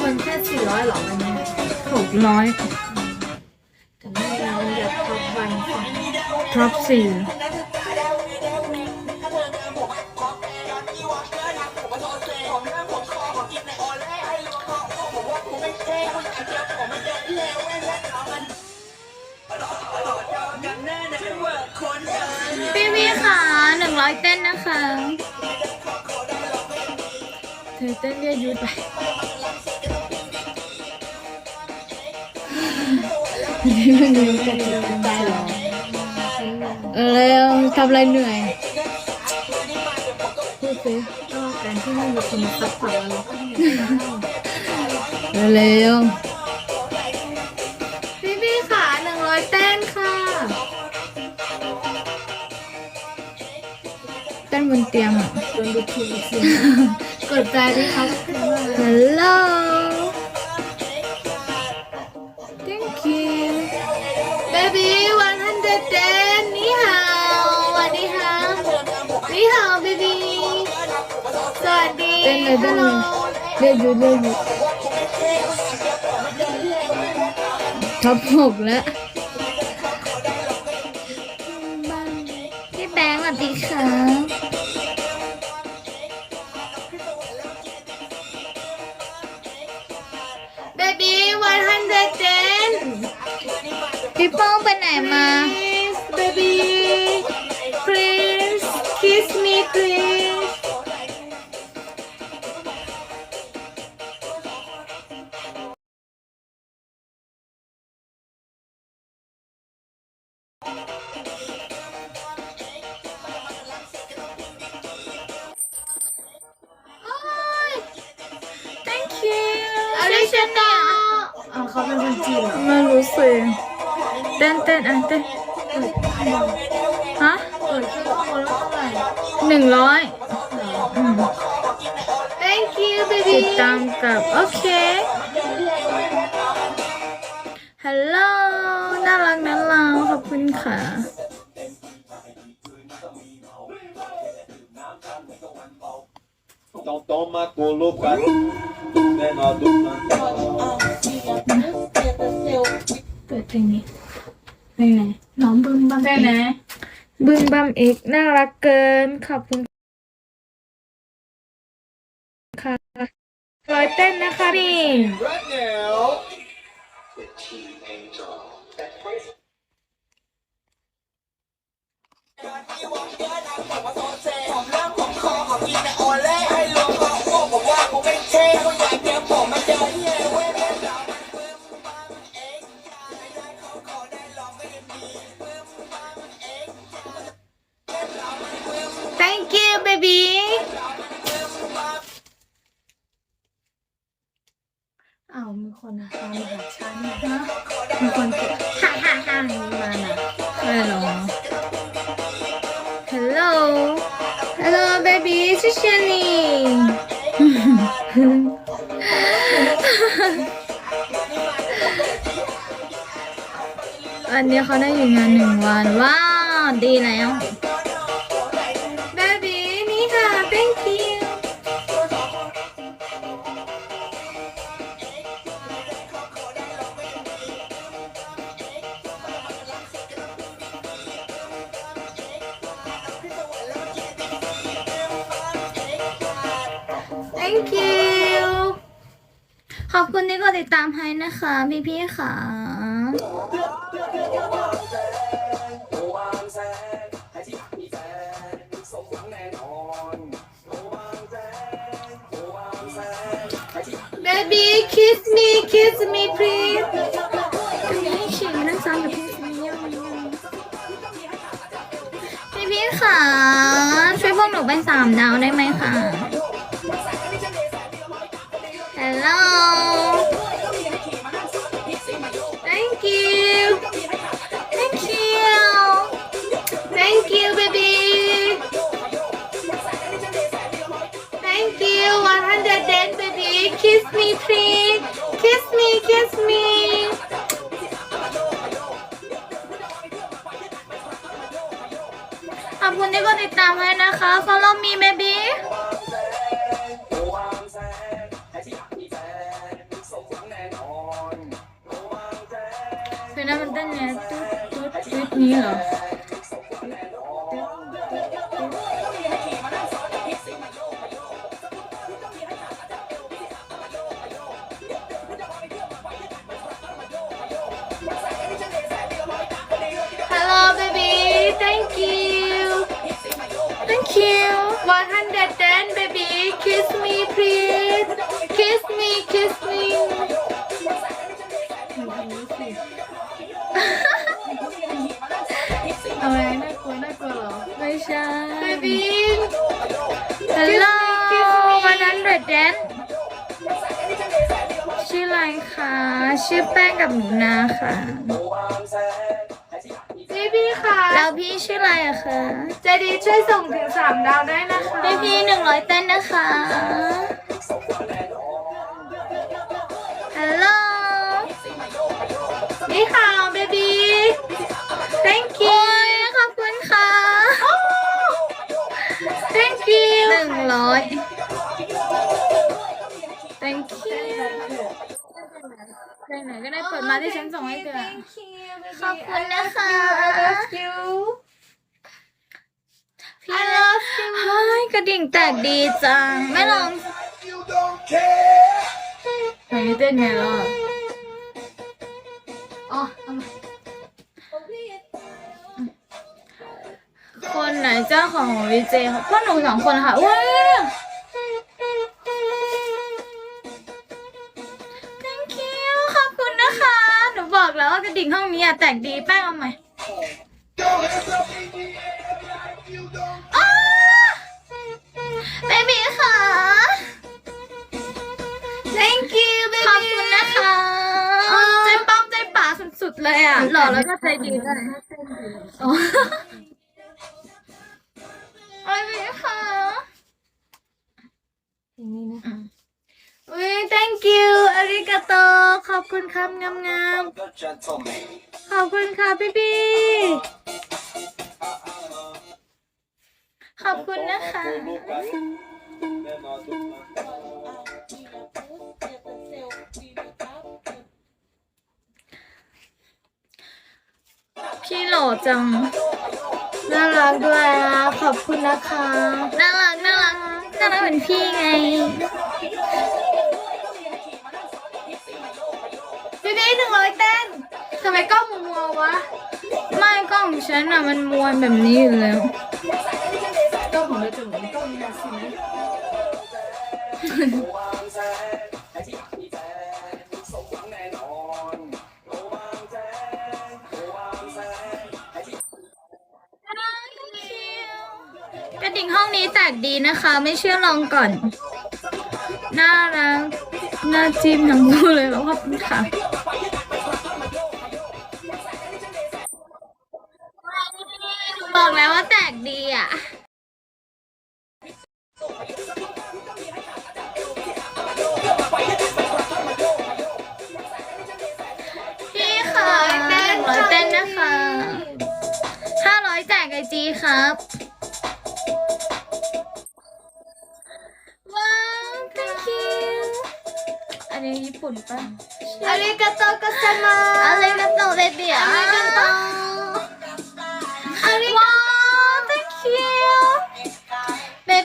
คนแค่สี่ร้อยหรอวันนี้หกร้อยแต่ไม่เราอยากท็อปวันค่ะท็อปสี่ พี่พี่ค่ะหนึ่งร้อยเต้นนะคะ เธอเต้นเรียยุดไปนี่มันมีกระติกใจหรอเออแล้วทำอะไรเหนื่อยพูดสิก็การที่ไม่มีคนมาซัพพอร์ตเราก็เหนื่อยเร็ว บนเตียงอะโดนดูทีอีกทีกดใจด้วยครับฮัลโหล thank you เบบี้วันฮันเดเต้นนี่ฮาวสวัสดีค่ะนี่ฮาวเบบี้สวัสดีเต้นเลยเต้นเลยเรียยุดเรียยุดท็อปหกแล้วพี่แบงค์สวัสดีค่ะเบ พี่โป้งไปไหนมา Please, baby. Please, kiss me, please. โอ้ย Thank you อะไรฉันเนี่ยอ๋อเขาเป็นคนจีนเหรอ ไม่รู้สิ เต้นเต้นอะเต้นฮะเปิดชื่อข้อมูลแล้วเท่าไหร่หนึ่งร้อย Thank you, baby. ติดตามกับ โอเค ฮัลโหลน่ารักนะเราขอบคุณค่ะ Então toma colocar menor do เปิดเพลงนี้เพลง ไหนน้องบึ้มบังเพลงไหนบึ้มบัมเอกน่ารักเกินขอบคุณค่ะร้อยเต้นนะคะนี่ you baby อ้าวมีคนตามหาฉันนะมีคนกดฮ่าฮ่าฮ่ามาน่ะ ใช่เหรอ Hello Hello baby 谢谢你 วันนี้เขาได้อยู่งานหนึ่งวัน ว้าว ดีแล้ว thank you ขอบคุณที่กดติดตามให้นะคะ พี่ๆค่ะ baby kiss me kiss me please ให้ฉีกนั่งซ้ำกับพี่ซีเยี่ยมพี่พี่ๆค่ะ ช่วยพวกหนูเป็นสามดาวได้ไหมคะ อบคุณที่กดติดตามให้นะคะ follow me baby เป็นน้ำมันเต้นเนี่ยตุ๊ดตุ๊ดตุ๊ดนี้เหรอ 110 baby kiss me please kiss me kiss me อะไรน่ากลัวน่ากลัวเหรอ ไม่ใช่ baby Hello วันนั้นเรดแดนชื่ออะไรคะ ชื่อแป้งกับหนูนาค่ะ พี่พี่ค่ะแล้วพี่ชื่ออะไรอะคะ ใจดีช่วยส่งถึงสามดาวได้นะคะ พี่พี่หนึ่งร้อยเต้นนะคะ ก็ได้เปิดมาที่ฉันส่งให้เธอขอบคุณนะคะ I love you พี่ I love you เฮ้ยกระดิ่งแตกดีจัง ไม่ลองไหนเต้นไงล่ะอ๋อเอามาคนไหนเจ้าของวีเจค่ะพวกหนูสองคนค่ะว้า thank งห้องนี้อะแตกดีแป้งเอาใหม่เบบี้ค่ะ thank you ขอบ baby คุณนะคะใจป้อมใจป๋าสุดๆเลยอะหล่อแล้วก็ใจดีด้วย ริกาโต ขอบคุณครับงามๆ ขอบคุณค่ะพี่พี่ขอบคุณนะคะ พี่หล่อจัง น่ารักด้วยอะขอบคุณนะคะ น่ารัก น่ารัก น่ารักเหมือนพี่ไง พี่พี่หนึ่งร้อยเต้นทำไมกล้องมัวมัวๆวะ ไม่กล้องฉันอะมันมัวแบบนี้อยู่แล้ว กล้องของเราจะเหมือนกล้องยาสีกระดิ่งห้องนี้แตกดีนะคะ ไม่เชื่อลองก่อน น่ารัก น่าจิ้มทั้งคู่เลยขอบคุณค่ะบอกแล้วว่าแตกดีอะพี่ค่ะหนึ่งร้อยเต้นนะคะห้าร้อยแจกไอจีครับ เรียนญี่ปุ่นปะอาริกาโตกัสมาอาริกาโตเบบี้อาริกาโตอาริกา